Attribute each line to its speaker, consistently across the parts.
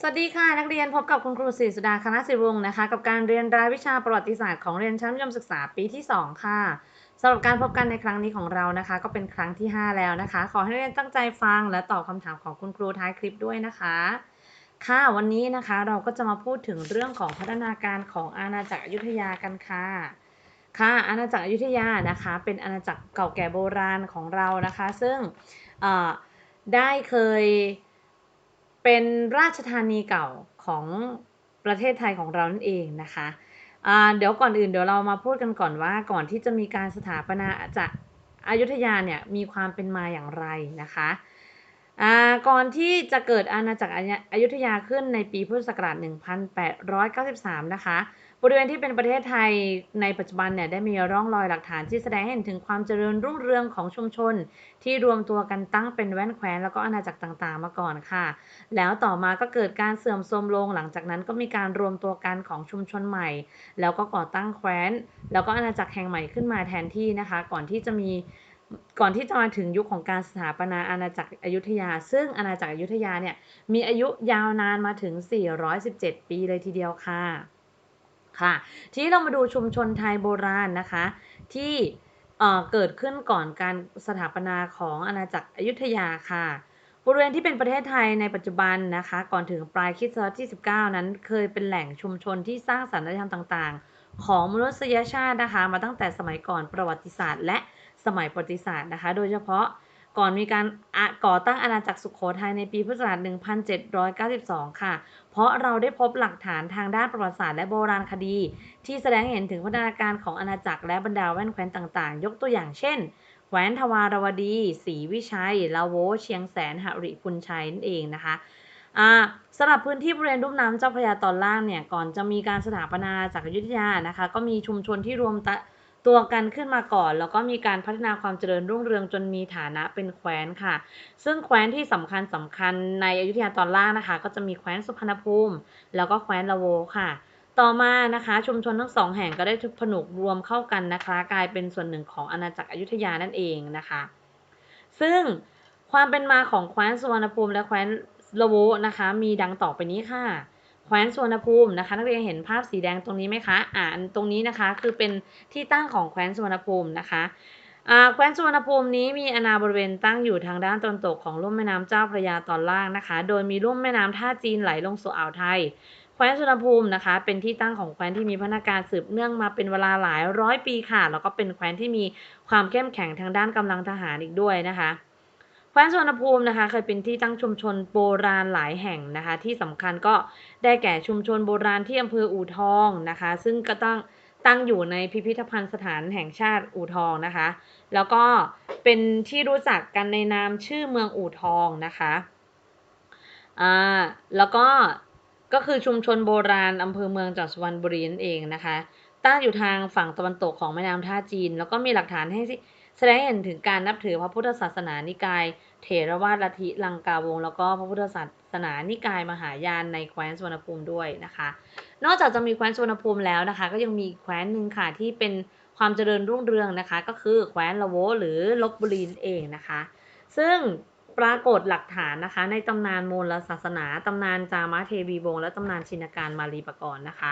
Speaker 1: สวัสดีค่ะ นักเรียนพบกับคุณครูศรีสุดาคณะศิริวงศ์นะคะ กับการเรียนรายวิชาประวัติศาสตร์ของเรียนชั้นมัธยมศึกษาปีที่ 2 ค่ะสำหรับการพบกันในครั้งนี้ของเรานะคะ ก็เป็นครั้งที่ 5 แล้วนะคะ ขอให้นักเรียนตั้งใจฟังและตอบคำถามของคุณครูท้ายคลิปด้วยนะคะ ค่ะวันนี้นะคะเราก็จะมาพูดถึงเรื่องของพัฒนาการของอาณาจักรอยุธยากันค่ะค่ะอาณาจักรอยุธยานะคะ เป็นอาณาจักรเก่าแก่โบราณของเรานะคะ ซึ่งเอ่อได้เคย เป็นราชธานีเก่าของประเทศไทยของเรานั่นเองนะคะเดี๋ยวก่อนอื่นเดี๋ยวเรามาพูดกันก่อนว่าก่อนที่จะมีการสถาปนาจากอายุทยาเนี่ยมีความเป็นมาอย่างไรนะคะก่อนที่จะเกิดอาณาจักรอายุทยาขึ้นในปีพุทธศักราช 1893 นะคะ บริเวณที่เป็นประเทศไทยในปัจจุบันเนี่ยได้มีร่องรอยหลักฐานที่แสดงให้เห็นถึงความเจริญรุ่งเรืองของชุมชน ที่รวมตัวกันตั้งเป็นแว่นแคว้นแล้วก็อาณาจักรต่างๆ มาก่อนค่ะ แล้วต่อมาก็เกิดการเสื่อมโทรมลงหลังจากนั้นก็มีการรวมตัวกันของชุมชนใหม่ แล้วก็ก่อตั้งแคว้น แล้วก็อาณาจักรแห่งใหม่ขึ้นมาแทนที่นะคะ ก่อนที่จะมีก่อนที่จะมาถึงยุคของการสถาปนาอาณาจักรอยุธยา ซึ่งอาณาจักรอยุธยาเนี่ยมีอายุยาวนานมาถึง 417 ปีเลยทีเดียวค่ะ ค่ะ ทีนี้เรามาดูชุมชนไทยโบราณนะคะ ที่เกิดขึ้นก่อนการสถาปนาของอาณาจักรอยุธยาค่ะ บริเวณที่เป็นประเทศไทยในปัจจุบันนะคะ ก่อนถึงปลายคริสตศตวรรษที่ 19 นั้น เคยเป็นแหล่งชุมชนที่สร้างสรรค์ธรรมต่างๆ ของมนุษยชาตินะคะ มาตั้งแต่สมัยก่อนประวัติศาสตร์ และสมัยประวัติศาสตร์นะคะ โดยเฉพาะ ก่อนมีการก่อตั้งอาณาจักรสุขโขทัยในปีพุทธศักราช 1792 ค่ะ เพราะเราได้พบหลักฐานทางด้านประวัติศาสตร์และโบราณคดี ที่แสดงเห็นถึงพัฒนาการของอาณาจักรและบรรดาแว่นแคว้นต่างๆ ยกตัวอย่างเช่นแคว้นทวารวดีศรีวิชัย ลาโว เชียงแสน หริพุนชัยนั่นเองนะคะสำหรับพื้นที่บริเวณรุ่มน้ำเจ้าพระยาตอนล่างเนี่ย ก่อนจะมีการสถาปนาจากอยุธยานะคะ ก็มีชุมชนที่รวมตััวกันขึ้นมาก่อน แล้วก็มีการพัฒนาความเจริญรุ่งเรืองจนมีฐานะเป็นแคว้นค่ะ ซึ่งแคว้นที่สำคัญสำคัญในอยุธยาตอนล่างนะคะ ก็จะมีแคว้นสุพรรณภูมิ แล้วก็แคว้นละโวค่ะต่อมานะคะชุมชนทั้งสองแห่งก็ได้ผนวกรวมเข้ากันนะคะ กลายเป็นส่วนหนึ่งของอาณาจักรอยุธยานั่นเองนะคะ ซึ่งความเป็นมาของแคว้นสุวรรณภูมิและแคว้นละโวนะคะ มีดังต่อไปนี้ค่ะ แคว้นสุวรรณภูมินะคะ นักเรียนเห็นภาพสีแดงตรงนี้ไหมคะอ่านตรงนี้นะคะคือเป็นที่ตั้งของแคว้นสุวรรณภูมินะคะแคว้นสุวรรณภูมินี้มีอาณาบริเวณตั้งอยู่ทางด้านตะวันตกของลุ่มแม่น้ำเจ้าพระยาตอนล่างนะคะ โดยมีลุ่มแม่น้ำท่าจีนไหลลงสู่อ่าวไทย แคว้นสุวรรณภูมินะคะ เป็นที่ตั้งของแคว้นที่มีพัฒนาการสืบเนื่องมาเป็นเวลาหลายร้อยปีค่ะ แล้วก็เป็นแคว้นที่มีความเข้มแข็งทางด้านกำลังทหารอีกด้วยนะคะ ว้นสุวรรณภูมินะคะ เคยเป็นที่ตั้งชุมชนโบราณหลายแห่งนะคะ ที่สำคัญก็ได้แก่ชุมชนโบราณที่อำเภออู่ทองนะคะ ซึ่งก็ตั้งตั้งอยู่ในพิพิธภัณฑ์สถานแห่งชาติอู่ทองนะคะ แล้วก็เป็นที่รู้จักกันในนามชื่อเมืองอู่ทองนะคะอ่าแล้วก็ก็คือชุมชนโบราณอำเภอเมืองจังหวัดสุพรรณบุรีนั่นเองนะคะ ตั้งอยู่ทางฝั่งตะวันตกของแม่น้ำท่าจีน แล้วก็มีหลักฐานให้แสดงเห็นถึงการนับถือพระพุทธศาสนานิกาย เถรวาทลัทธิลังกาวง แล้วก็พระพุทธศาสนานิกายมหายานในแคว้นสุวรรณภูมิด้วยนะคะ นอกจากจะมีแคว้นสุวรรณภูมิแล้วนะคะ ก็ยังมีแคว้นหนึ่งค่ะที่เป็นความเจริญรุ่งเรืองนะคะ ก็คือแคว้นละโวหรือลบบุรีเองนะคะ ซึ่งปรากฏหลักฐานนะคะ ในตำนานมูลศาสนาตำนานจามาเทวีวงและตำนานชินการมารีปกรณ์นะคะ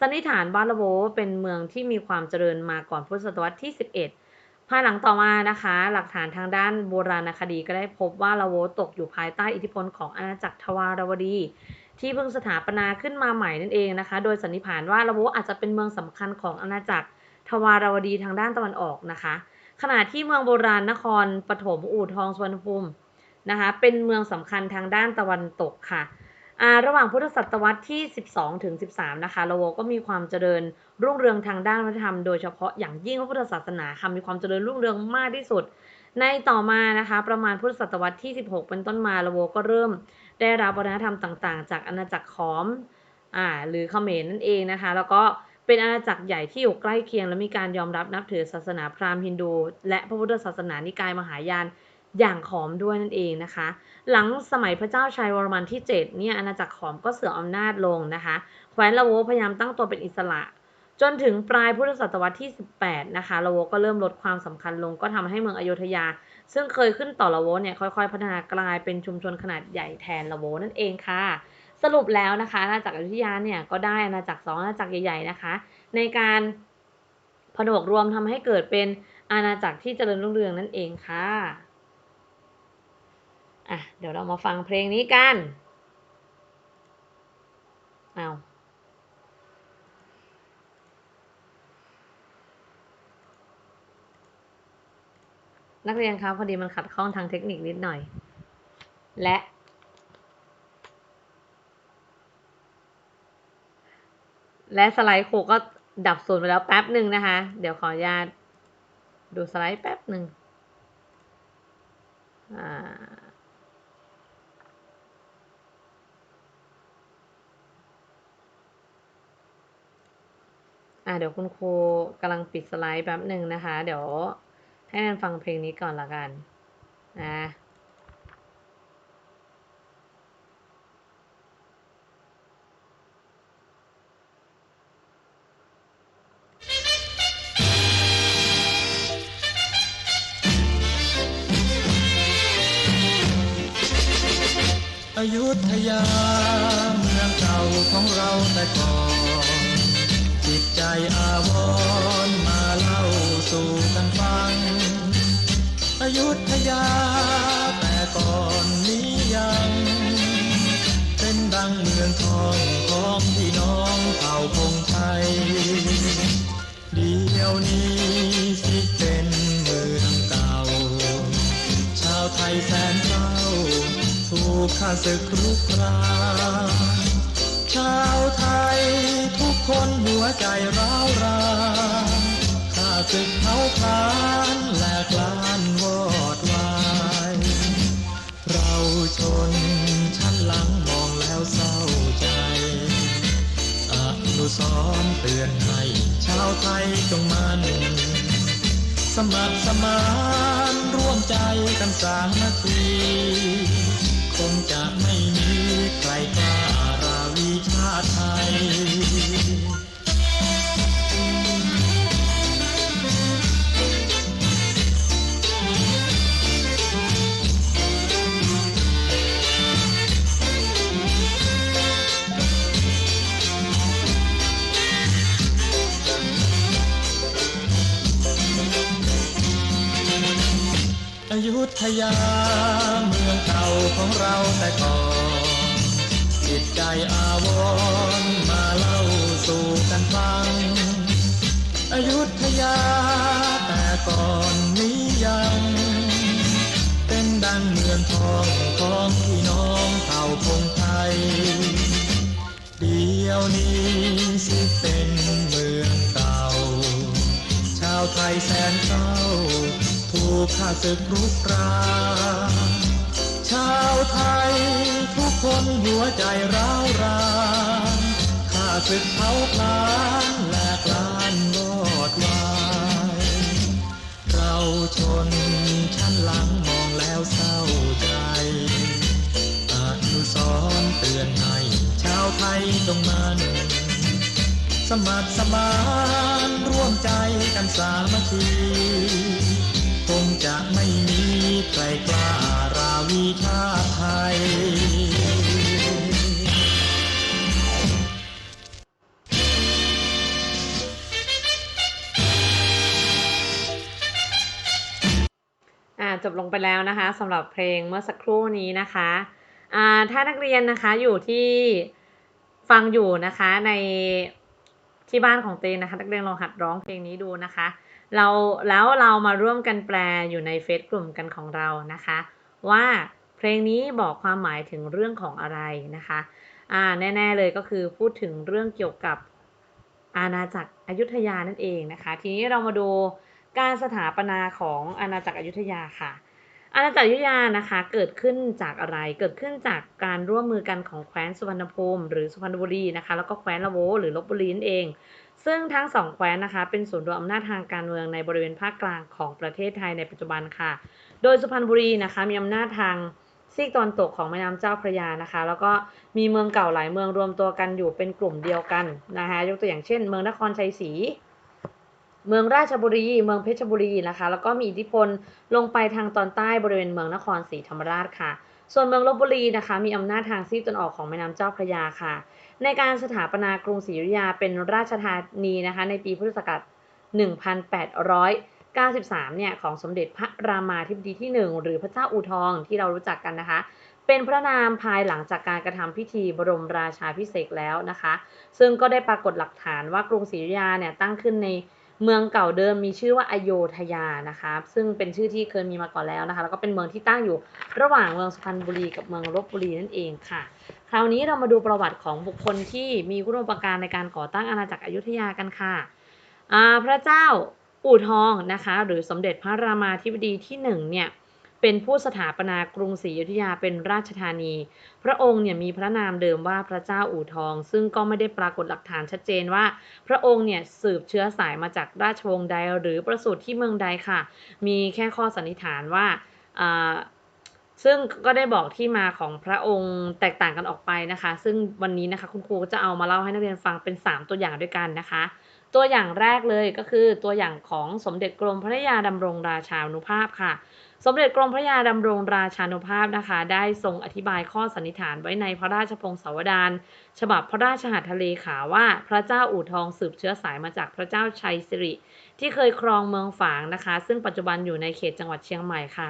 Speaker 1: สันนิษฐานว่าละโวเป็นเมืองที่มีความเจริญมาก่อนพุทธศตวรรษที่ 11 ภายหลังต่อมานะคะ หลักฐานทางด้านโบราณคดีก็ได้พบว่าละโวตกอยู่ภายใต้อิทธิพลของอาณาจักรทวารวดี ที่เพิ่งสถาปนาขึ้นมาใหม่นั่นเองนะคะ โดยสันนิษฐานว่าละโวอาจจะเป็นเมืองสำคัญของอาณาจักรทวารวดีทางด้านตะวันออกนะคะ ขณะที่เมืองโบราณนครปฐมอู่ทองสวรรณภูมินะคะ เป็นเมืองสำคัญทางด้านตะวันตกค่ะ ระหว่างพุทธศตวรรษที่ 12 ถึง 13 นะคะลาโวก็มีความเจริญรุ่งเรืองทางด้านวัฒนธรรมโดยเฉพาะอย่างยิ่งพระพุทธศาสนาค่ะมีความเจริญรุ่งเรืองมากที่สุด ในต่อมานะคะประมาณพุทธศตวรรษที่ 16 เป็นต้นมาลาโวก็เริ่มได้รับวัฒนธรรมต่างๆ จากอาณาจักรขอมอ่าหรือเขมรนั่นเองนะคะ แล้วก็เป็นอาณาจักรใหญ่ที่อยู่ใกล้เคียงและมีการยอมรับนับถือศาสนาพราหมณ์ฮินดู และพระพุทธศาสนานิกายมหายาน อย่างขอมด้วยนั่นเองนะคะ หลังสมัยพระเจ้าชัยวรมันที่ 7 เนี่ยอาณาจักรขอมก็เสื่อมอำนาจลงนะคะ แคว้นละโวพยายามตั้งตัวเป็นอิสระ จนถึงปลายพุทธศตวรรษที่ 18 นะคะละโวก็เริ่มลดความสำคัญลง ก็ทำให้เมืองอโยธยา ซึ่งเคยขึ้นต่อละโวเนี่ยค่อยๆ พัฒนากลายเป็นชุมชนขนาดใหญ่แทนละโวนั่นเองค่ะ สรุปแล้วนะคะอาณาจักรอยุธยาเนี่ยก็ได้อาณาจักรสองอาณาจักรใหญ่ๆนะคะ ในการผนวกรวมทำให้เกิดเป็นอาณาจักรที่เจริญรุ่งเรืองนั่นเองค่ะ อะเดี๋ยวเรามาฟังเพลงนี้กันเอานักเรียนครับพอดีมันขัดข้องทางเทคนิคนิดหน่อย และและสไลด์ครูก็ดับศูนย์ไปแล้วแป๊บหนึ่งนะคะ เดี๋ยวขออนุญาตดูสไลด์แป๊บหนึ่งอ่า อ่าเดี๋ยวคุณครูกำลังปิดสไลด์แป๊บหนึ่งนะคะ เดี๋ยวให้นันฟังเพลงนี้ก่อนละกันนะ
Speaker 2: อยุธยาเมืองเก่าของเราแต่ก่อน อาวรมาเล่าสู่กันฟังอยุธยาแต่ก่อนนี้ยัง เป็นดังเมืองทองของพี่น้องเผ่าพงไทยเดียวนี้สิเป็นเมืองเก่า ชาวไทยแสนเศร้าถูกข้าศึกรุกราน ชาวไทย ทุกคนหัวใจร้าวรานข้าศึกเผาพลานแหลกลานวอดวาย เราชนชั้นหลังมองแล้วเศร้าใจอนุสรเตือนให้ชาวไทยจงมันสมัครสมานร่วมใจกันสามัคคีคงจะไม่มีใครกล้า ไทยอยุธยาเมืองเก่าของเราแต่ก่อน อาวรมาเล่าสู่กันฟัง อยุธยาแต่ก่อนนี้ยัง เป็นดังเมืองทองของพี่น้องเผ่าพงไทย เดียวนี้สิเป็นเมืองเก่า ชาวไทยแสนเศร้า ถูกข้าศึกรุกราน ชาวไทยทุกคนหัวใจร้าวรานข้าศึกเผาพลานแหลกลานวอดวายเราชนชั้นหลังมองแล้วเศร้าใจอนุสรณ์เตือนให้ชาวไทยจงมันสมัครสมานร่วมใจกันสามัคคีคงจะไม่มีใครกล้ มีชาติไทย
Speaker 1: อ่าจบลงไปแล้วนะคะสำหรับเพลงเมื่อสักครู่นี้นะคะอ่าถ้านักเรียนนะคะอยู่ที่ฟังอยู่นะคะในที่บ้านของเตนนะคะ นักเรียนลองหัดร้องเพลงนี้ดูนะคะ เราแล้วเรามาร่วมกันแปลอยู่ในเฟซกลุ่มกันของเรานะคะ ว่าเพลงนี้บอกความหมายถึงเรื่องของอะไรนะคะอ่าแน่ๆเลยก็คือพูดถึงเรื่องเกี่ยวกับอาณาจักรอยุธยานั่นเองนะคะ ทีนี้เรามาดูการสถาปนาของอาณาจักรอยุธยาค่ะ อาณาจักรอยุธยานะคะเกิดขึ้นจากอะไร เกิดขึ้นจากการร่วมมือกันของแคว้นสุวรรณภูมิหรือสุพรรณบุรีนะคะ แล้วก็แคว้นละโวหรือลบบุรีนั่นเอง ซึ่งทั้งสองแคว้นนะคะเป็นศูนย์รวมอำนาจทางการเมืองในบริเวณภาคกลางของประเทศไทยในปัจจุบันค่ะ โดยสุพรรณบุรีนะคะมีอำนาจทางซีกตะวันตกของแม่น้ำเจ้าพระยานะคะ แล้วก็มีเมืองเก่าหลายเมืองรวมตัวกันอยู่เป็นกลุ่มเดียวกันนะคะยกตัวอย่างเช่น เมืองนครชัยศรีเมืองราชบุรี เมืองเพชรบุรีนะคะ แล้วก็มีอิทธิพลลงไปทางตอนใต้บริเวณเมืองนครศรีธรรมราชค่ะ ส่วนเมืองลบบุรีนะคะ มีอำนาจทางซีกตะวันออกของแม่น้ำเจ้าพระยาค่ะ ในการสถาปนากรุงศรีอยุธยาเป็นราชธานีนะคะ ในปีพุทธศักราช1800 93 เนี่ยของสมเด็จพระรามาธิบดีที่ 1 หรือพระเจ้าอู่ทองที่เรารู้จักกันนะคะ เป็นพระนามภายหลังจากการกระทำพิธีบรมราชาพิเศษแล้วนะคะ ซึ่งก็ได้ปรากฏหลักฐานว่ากรุงศรีอยุธยาเนี่ยตั้งขึ้นในเมืองเก่าเดิมมีชื่อว่าอโยธยานะคะซึ่งเป็นชื่อที่เคยมีมาก่อนแล้วนะคะ แล้วก็เป็นเมืองที่ตั้งอยู่ระหว่างเมืองสุพรรณบุรีกับเมืองลบบุรีนั่นเองค่ะ คราวนี้เรามาดูประวัติของบุคคลที่มีคุณูปการในการก่อตั้งอาณาจักรอยุธยากันค่ะพระเจ้า อู่ทองนะคะ หรือสมเด็จพระรามาธิบดีที่หนึ่งเนี่ยเป็นผู้สถาปนากรุงศรีอยุธยาเป็นราชธานี พระองค์เนี่ยมีพระนามเดิมว่าพระเจ้าอู่ทอง ซึ่งก็ไม่ได้ปรากฏหลักฐานชัดเจนว่า พระองค์เนี่ยสืบเชื้อสายมาจากราชวงศ์ใดหรือประสูติที่เมืองใดค่ะ มีแค่ข้อสันนิษฐานว่าอ่าซึ่งก็ได้บอกที่มาของพระองค์แตกต่างกันออกไปนะคะ ซึ่งวันนี้นะคะคุณครูก็จะเอามาเล่าให้นักเรียนฟังเป็น 3 ตัวอย่างด้วยกันนะคะ ตัวอย่างแรกเลยก็คือตัวอย่างของสมเด็จกรมพระยาดำรงราชานุภาพค่ะ สมเด็จกรมพระยาดำรงราชานุภาพนะคะ ได้ทรงอธิบายข้อสันนิษฐานไว้ในพระราชพงศาวดารฉบับพระราชหัตถเลขาว่า พระเจ้าอู่ทองสืบเชื้อสายมาจากพระเจ้าชัยสิริ ที่เคยครองเมืองฝางนะคะ ซึ่งปัจจุบันอยู่ในเขตจังหวัดเชียงใหม่ค่ะ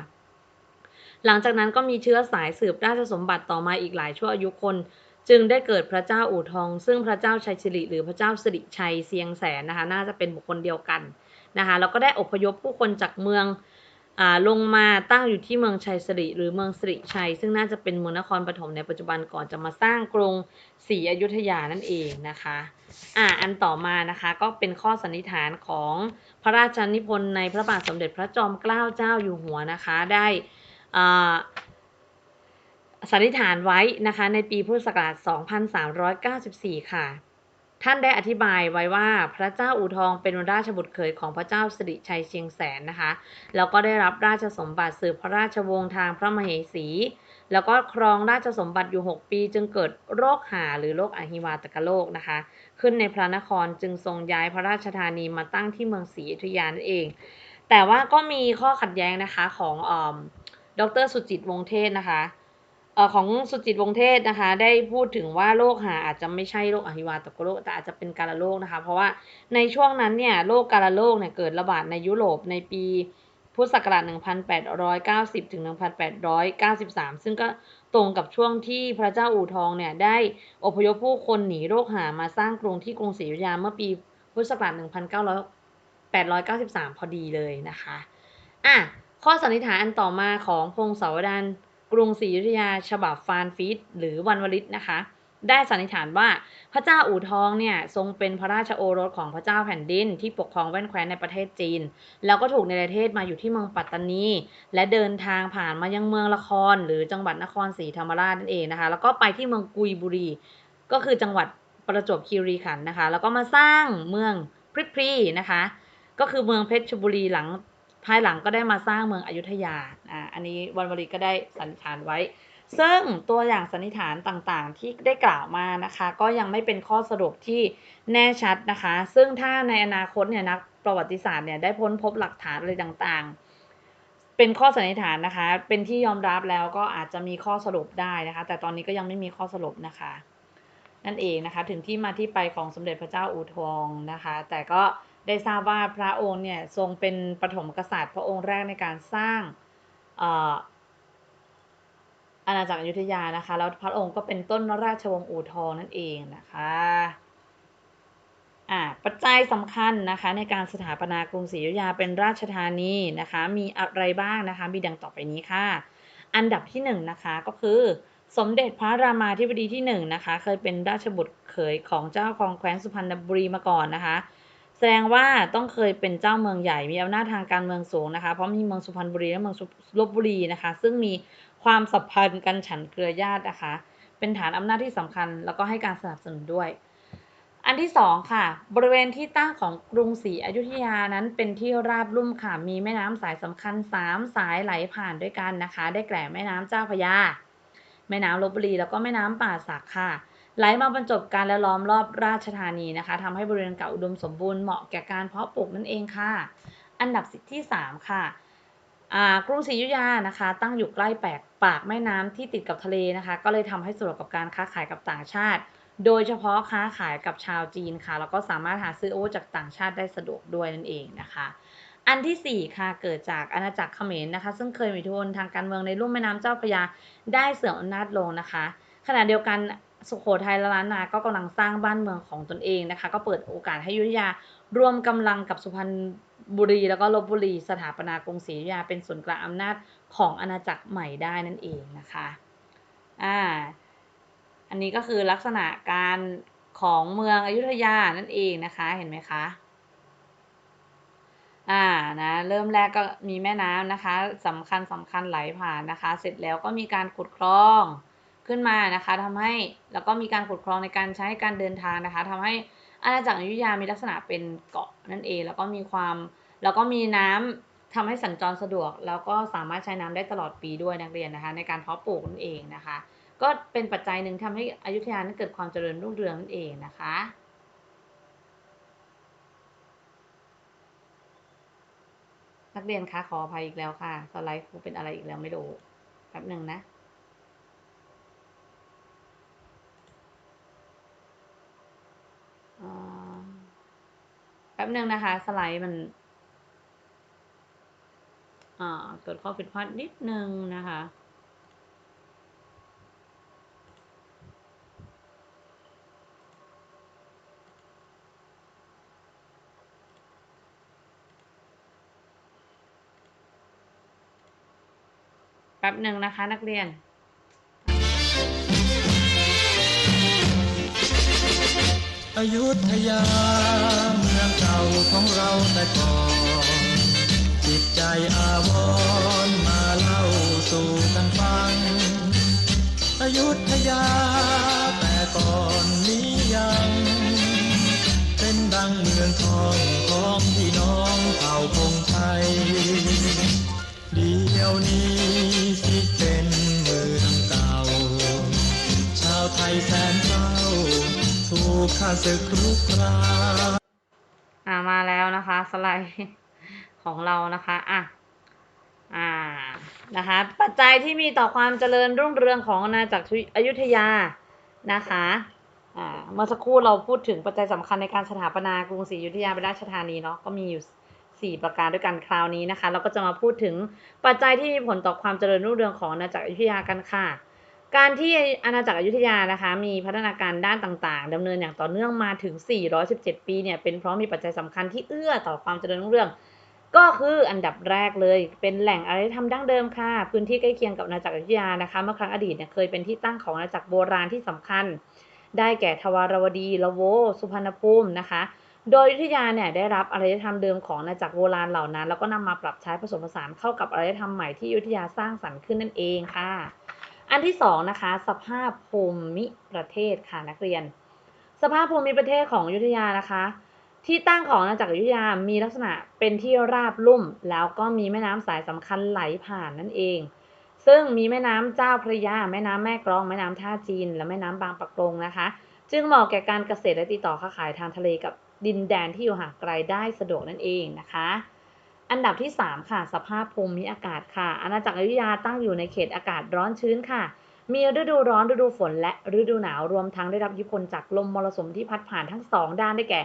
Speaker 1: หลังจากนั้นก็มีเชื้อสายสืบราชสมบัติต่อมาอีกหลายชั่วอายุคน จึงได้เกิดพระเจ้าอู่ทอง ซึ่งพระเจ้าชัยสิริหรือพระเจ้าสิริชัยเสียงแสนนะคะ น่าจะเป็นบุคคลเดียวกันนะคะแล้วก็ได้อพยพผู้คนจากเมืองอ่าลงมาตั้งอยู่ที่เมืองชัยสิริหรือเมืองสิริชัย ซึ่งน่าจะเป็นเมืองนครปฐมในปัจจุบันก่อนจะมาสร้างกรุงศรีอยุธยานั่นเองนะคะอ่าอันต่อมานะคะก็เป็นข้อสันนิษฐานของพระราชนิพนธ์ในพระบาทสมเด็จพระจอมเกล้าเจ้าอยู่หัวนะคะได้อ่า สันนิษฐานไว้นะคะในปีพุทธศักราช 2394 ค่ะ ท่านได้อธิบายไว้ว่าพระเจ้าอู่ทองเป็นราชบุตรเขยของพระเจ้าสิริชัยเชียงแสนนะคะ แล้วก็ได้รับราชสมบัติสืบพระราชวงศ์ทางพระมเหสี แล้วก็ครองราชสมบัติอยู่ 6 ปีจึงเกิดโรคหาหรือโรคอหิวาตกโรคนะคะ ขึ้นในพระนครจึงทรงย้ายพระราชธานีมาตั้งที่เมืองศรีอยุธยานั่นเอง แต่ว่าก็มีข้อขัดแย้งนะคะของออดรสุจิตวงศ์เทศนะคะ ของสุจิตวงศ์เทศนะคะ ได้พูดถึงว่าโรคหาอาจจะไม่ใช่โรคอหิวาตกโรคแต่อาจจะเป็นการะโรคนะคะ เพราะว่าในช่วงนั้นเนี่ยโรคการะโรคเนี่ยเกิดระบาดในยุโรปในปีพุทธศักราช 1890 ถึง 1893 ซึ่งก็ตรงกับช่วงที่พระเจ้าอู่ทองเนี่ยได้อพยพผู้คนหนีโรคหามาสร้างกรุงที่กรุงศรีอยุธยาเมื่อปีพุทธศักราช19893 พอดีเลยนะคะ อะ ข้อสันนิษฐานอันต่อมาของพงศาวดาร รุงศรีอยุธยาฉบับฟานฟิตหรือวันวลิตนะคะ ได้สันนิษฐานว่าพระเจ้าอู่ทองเนี่ยทรงเป็นพระราชโอรสของพระเจ้าแผ่นดิน ที่ปกครองแว่นแคว้นในประเทศจีน แล้วก็ถูกในประเทศมาอยู่ที่เมืองปัตตานี และเดินทางผ่านมายังเมืองละคร หรือจังหวัดนครศรีธรรมราชนั่นเองนะคะ แล้วก็ไปที่เมืองกุยบุรี ก็คือจังหวัดประจวบคีรีขันธ์นะคะ แล้วก็มาสร้างเมืองพริพรีนะคะ ก็คือเมืองเพชรบุรีหลัง ภายหลังก็ได้มาสร้างเมืองอยุธยาอ่าอันนี้วันวลีก็ได้สันนิษฐานไว้ ซึ่งตัวอย่างสันนิษฐานต่างๆ ที่ได้กล่าวมานะคะ ก็ยังไม่เป็นข้อสรุปที่แน่ชัดนะคะ ซึ่งถ้าในอนาคตเนี่ยนักประวัติศาสตร์เนี่ยได้พ้นพบหลักฐานอะไรต่างๆเป็นข้อสันนิษฐานนะคะ เป็นที่ยอมรับแล้วก็อาจจะมีข้อสรุปได้นะคะ แต่ตอนนี้ก็ยังไม่มีข้อสรุปนะคะ นั่นเองนะคะ ถึงที่มาที่ไปของสมเด็จพระเจ้าอู่ทองนะคะ แต่ก็ ได้ทราบว่าพระองค์เนี่ยทรงเป็นปฐมกษัตริย์ พระองค์แรกในการสร้างอาณาจักรอยุธยานะคะ แล้วพระองค์ก็เป็นต้นราชวงศ์อู่ทองนั่นเองนะคะอ่าปัจจัยสำคัญนะคะในการสถาปนากรุงศรีอยุธยาเป็นราชธานีนะคะ มีอะไรบ้างนะคะ มีดังต่อไปนี้ค่ะ อันดับที่หนึ่งนะคะก็คือสมเด็จพระรามาธิบดีที่หนึ่งนะคะ เคยเป็นราชบุตรเขยของเจ้าครองแคว้นสุพรรณบุรีมาก่อนนะคะ แสดงว่าต้องเคยเป็นเจ้าเมืองใหญ่มีอำนาจทางการเมืองสูงนะคะ เพราะมีเมืองสุพรรณบุรีและเมืองลบบุรีนะคะ ซึ่งมีความสัมพันธ์กันฉันเครือญาตินะคะ เป็นฐานอำนาจที่สำคัญ แล้วก็ให้การสนับสนุนด้วย อันที่สองค่ะ บริเวณที่ตั้งของกรุงศรีอยุธยานั้นเป็นที่ราบลุ่มค่ะ มีแม่น้ำสายสำคัญสามสายไหลผ่านด้วยกันนะคะ ได้แก่แม่น้ำเจ้าพระยา แม่น้ำลบบุรีแล้วก็แม่น้ำป่าสักค่ะ ไหลมาบรรจบกันและล้อมรอบราชธานีนะคะทำให้บริเวณเก่าอุดมสมบูรณ์เหมาะแก่การเพาะปลูกนั่นเองค่ะ อันดับที่ 3 ค่ะกรุงศรีอยุธยานะคะ ตั้งอยู่ใกล้แปกปากแม่น้ำที่ติดกับทะเลนะคะ ก็เลยทำให้สะดวกกับการค้าขายกับต่างชาติ โดยเฉพาะค้าขายกับชาวจีนค่ะ แล้วก็สามารถหาซื้ออาวุธจากต่างชาติได้สะดวกด้วยนั่นเองนะคะ อันที่สี่ค่ะ เกิดจากอาณาจักรเขมรนะคะ ซึ่งเคยมีทธิพลทางการเมืองในลุ่มแม่น้ำเจ้าพระยาได้เสื่อมอำนาจลงนะคะ ขณะเดียวกัน สุโขทัยและล้านนา ก็กำลังสร้างบ้านเมืองของตนเองนะคะ ก็เปิดโอกาสให้ยุธยารวมกำลังกับสุพรรณบุรีแล้วก็ลบบุรี สถาปนากรุงศรีอยุธยาเป็นศูนย์กลางอำนาจของอาณาจักรใหม่ได้นั่นเองนะคะอ่าอันนี้ก็คือลักษณะการของเมืองอยุธยานั่นเองนะคะเห็นไหมคะอ่านะเริ่มแรกก็มีแม่น้ำนะคะสำคัญสำคัญไหลผ่านนะคะ เสร็จแล้วก็มีการขุดคลอง ขึ้นมานะคะทำให้แล้วก็มีการขุดคลองในการใช้การเดินทางนะคะทำให้อาณาจักรอยุธยามีลักษณะเป็นเกาะนั่นเอง แล้วก็มีความแล้วก็มีน้ำทำให้สัญจรสะดวก แล้วก็สามารถใช้น้ำได้ตลอดปีด้วยนักเรียนนะคะ ในการเพาะปลูกนั่นเองนะคะ ก็เป็นปัจจัยหนึ่งทำให้อยุธยานั้นเกิดความเจริญรุ่งเรืองนั่นเองนะคะนักเรียนคะขออภัยอีกแล้วค่ะสไลด์ครูเป็นอะไรอีกแล้วไม่รู้แป๊บหนึ่งนะอ่าแป๊บหนึ่งนะคะ สไลด์มันอ่าเกิดข้อผิดพลาดนิดนึงนะคะ แป๊บหนึ่งนะคะนักเรียน
Speaker 2: อยุธยาาของเราแต่ก่อนจิตใจอาวรณ์มาเล่าสู่กันฟังอยุธยาแต่ก่อนนี้ยัง เป็นดังเมืองทองของพี่น้องเผ่าพงไทยเดียวนี้สิเป็นเมืองเก่า ชาวไทยแสนเศร้าถูกข้าศึกรุกราน
Speaker 1: สไลด์ของเรานะคะอะอ่านะคะปัจจัยที่มีต่อความเจริญรุ่งเรืองของอาณาจักรอยุธยานะคะอ่าเมื่อสักครู่เราพูดถึงปัจจัยสำคัญในการสถาปนากรุงศรีอยุธยาเป็นราชธานีเนาะก็มีอยู่สี่ประการด้วยกันคราวนี้นะคะ เราก็จะมาพูดถึงปัจจัยที่มีผลต่อความเจริญรุ่งเรืองของอาณาจักรอยุธยากันค่ะ การที่อาณาจักรอยุธยานะคะ มีพัฒนาการด้านต่างๆดำเนินอย่างต่อเนื่องมาถึง 417 ปีเนี่ยเป็นเพราะมีปัจจัยสำคัญที่เอื้อต่อความเจริญรุ่งเรือง ก็คืออันดับแรกเลย เป็นแหล่งอารยธรรมดั้งเดิมค่ะ พื้นที่ใกล้เคียงกับอาณาจักรอยุธยานะคะ เมื่อครั้งอดีตเนี่ยเคยเป็นที่ตั้งของอาณาจักรโบราณที่สำคัญ ได้แก่ทวารวดีละโว สุพรรณภูมินะคะ โดยอยุธยาเนี่ยได้รับอารยธรรมเดิมของอาณาจักรโบราณเหล่านั้น แล้วก็นำมาปรับใช้ผสมผสานเข้ากับอารยธรรมใหม่ที่อยุธยาสร้างสรรค์ขึ้นนั่นเองค่ะ อันที่สองนะคะสภาพภูมิประเทศค่ะนักเรียน สภาพภูมิประเทศของอยุธยานะคะ ที่ตั้งของอาณาจักรอยุธยามีลักษณะเป็นที่ราบลุ่ม แล้วก็มีแม่น้ำสายสำคัญไหลผ่านนั่นเอง ซึ่งมีแม่น้ำเจ้าพระยาแม่น้ำแม่กลองแม่น้ำท่าจีน และแม่น้ำบางปะกงนะคะ จึงเหมาะแก่การเกษตรและติดต่อค้าขายทางทะเลกับดินแดนที่อยู่ห่างไกลได้สะดวกนั่นเองนะคะ อันดับที่ 3 ค่ะ สภาพภูมิอากาศค่ะ อาณาจักรอยุธยาตั้งอยู่ในเขตอากาศร้อนชื้นค่ะ มีฤดูร้อนฤดูฝน และฤดูหนาวรวมทั้งได้รับอิทธิพลจากลมมรสุมที่พัดผ่านทั้งสองด้านได้แก่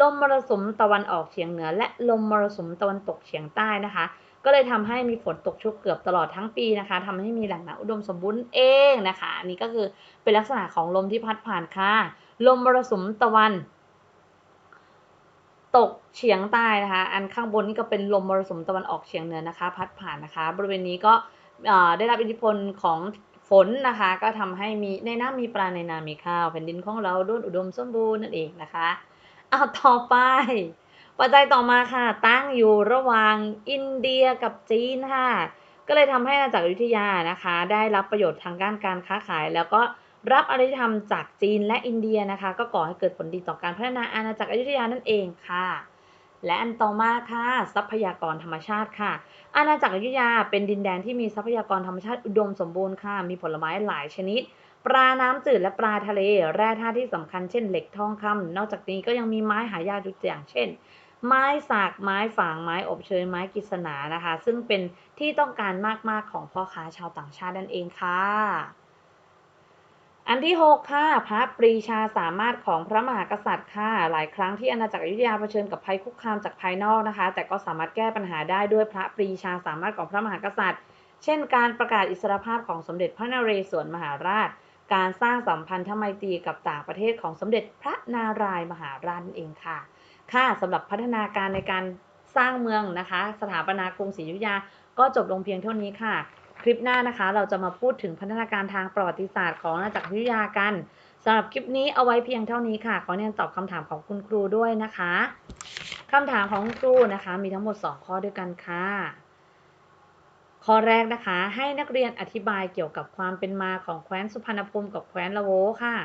Speaker 1: ลมมรสุมตะวันออกเฉียงเหนือ และลมมรสุมตะวันตกเฉียงใต้นะคะ ก็เลยทำให้มีฝนตกชุกเกือบตลอดทั้งปีนะคะทำให้มีแหล่งน้ำอุดมสมบูรณ์เองนะคะอันนี้ก็คือเป็นลักษณะของลมที่พัดผ่านค่ะ ลมมรสุมตะวัน ตกเฉียงใต้นะคะ อันข้างบนนี่ก็เป็นลมมรสุมตะวันออกเฉียงเหนือนะคะ พัดผ่านนะคะ บริเวณนี้ก็ได้รับอิทธิพลของฝนนะคะ ก็ทำให้มีในน้ำมีปลาในนามีข้าวแผ่นดินของเราด้วนอุดมสมบูรณ์นั่นเองนะคะเอาต่อไปปัจจัยต่อมาค่ะ ตั้งอยู่ระหว่างอินเดียกับจีนค่ะก็เลยทำให้อาณาจักรอยุธยานะคะ ได้รับประโยชน์ทางด้านการค้าขาย แล้วก็ รับอารยธรรมจากจีนและอินเดียนะคะ ก็ก่อให้เกิดผลดีต่อการพัฒนาอาณาจักรอยุธยานั่นเองค่ะ และอันต่อมาค่ะ ทรัพยากรธรรมชาติค่ะ อาณาจักรอยุธยาเป็นดินแดนที่มีทรัพยากรธรรมชาติอุดมสมบูรณ์ค่ะ มีผลไม้หลายชนิด ปลาน้ำจืดและปลาทะเล แร่ธาตุที่สำคัญเช่นเหล็กทองคำนอกจากนี้ก็ยังมีไม้หายากตัวอย่างเช่นไม้สักไม้ฝางไม้อบเชยไม้กฤษณานะคะ ซึ่งเป็นที่ต้องการมากๆของพ่อค้าชาวต่างชาตินั่นเองค่ะ อันที่ 6 ค่ะ พระปรีชาสามารถของพระมหากษัตริย์ค่ะ หลายครั้งที่อาณาจักรอยุธยาเผชิญกับภัยคุกคามจากภายนอกนะคะ แต่ก็สามารถแก้ปัญหาได้ด้วยพระปรีชาสามารถของพระมหากษัตริย์ เช่น การประกาศอิสรภาพของสมเด็จพระนเรศวรมหาราช การสร้างสัมพันธไมตรีกับต่างประเทศของสมเด็จพระนารายมหาราชเองค่ะ ค่ะสำหรับพัฒนาการในการสร้างเมืองนะคะ สถาปนากรุงศรีอยุธยาก็จบลงเพียงเท่านี้ค่ะ คลิปหน้านะคะ เราจะมาพูดถึงพัฒนาการทางประวัติศาสตร์ของอาณาจักรอยุยากันสำหรับคลิปนี้เอาไว้เพียงเท่านี้ค่ะ ขอเรียนตอบคำถามของคุณครูด้วยนะคะคำถามของคุณครูนะคะ มีทั้งหมด 2 ข้อด้วยกันค่ะ ข้อแรกนะคะ ให้นักเรียนอธิบายเกี่ยวกับความเป็นมาของแคว้นสุพรรณภูมิกับแคว้นละโวค่ะ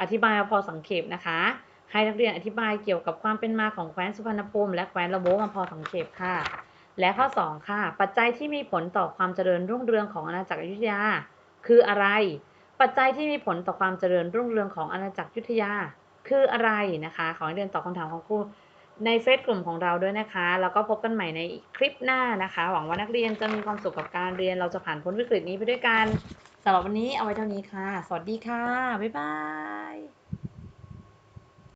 Speaker 1: อธิบายมาพอสังเขปนะคะ ให้นักเรียนอธิบายเกี่ยวกับความเป็นมาของแคว้นสุพรรณภูมิและแคว้นละโวมาพอสังเขปค่ะ และข้อ 2 ค่ะ ปัจจัยที่มีผลต่อความเจริญรุ่งเรืองของอาณาจักรอยุธยา คืออะไร ปัจจัยที่มีผลต่อความเจริญรุ่งเรืองของอาณาจักรยุธยา คืออะไรนะคะ ขอให้เรียนตอบคำถามของครูในเฟซกลุ่มของเราด้วยนะคะ แล้วก็พบกันใหม่ในคลิปหน้านะคะ หวังว่านักเรียนจะมีความสุขกับการเรียน เราจะผ่านพ้นวิกฤตนี้ไปด้วยกันสำหรับวันนี้เอาไว้เท่านี้ค่ะ สวัสดีค่ะ บ๊ายบาย